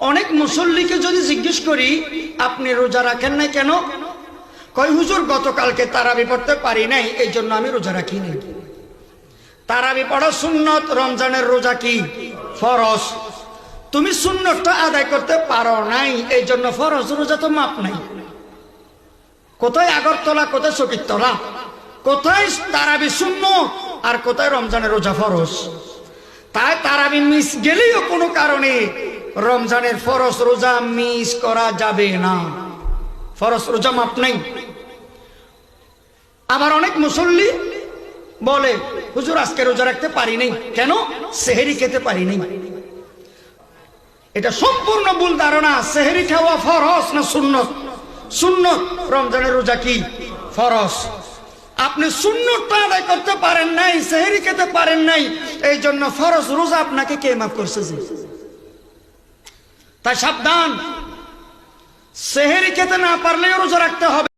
অনেক মুসল্লিকে যদি জিজ্ঞেস করি, আপনি রোজা রাখেন না কেন? কয়, হুজুর, গতকালকে তারাবি পড়তে পারি নাই এই জন্য আমি রোজা রাখি নাই। তারাবি পড়া সুন্নত, রমজানের রোজা কি? ফরজ। তুমি সুন্নতটা আদায় করতে পারো নাই এই জন্য ফরজ, রোজা তো মাপ নাই। কোথায় আগরতলা, কোথায় সকিরতলা কোথায় তারাবি শূন্য আর কোথায় রমজানের রোজা ফরজ? তাই তারাবি মিস গেলেও কোনো কারণে রমজানের ফরস রোজা মিস করা যাবে না। ফরস রোজা মাপ নাই। আবার অনেক মুসল্লি বলে, হুজুর, আজকে রোজা রাখতে পারি নাই। কেন? সেহেরি খেতে পারি নাই। এটা সম্পূর্ণ ভুল ধারণা। সেহেরি খাওয়া ফরজ না সুন্নত? সুন্নত। রমজানের রোজা কি? ফরজ। আপনি সুন্নতটা আদায় করতে পারেন নাই, সেহেরি খেতে পারেন নাই এই জন্য ফরস রোজা আপনাকে কে মাফ করছে? তাই সাবধান। সেহেরি খেতে না পারলেও রোজা রাখতে হবে।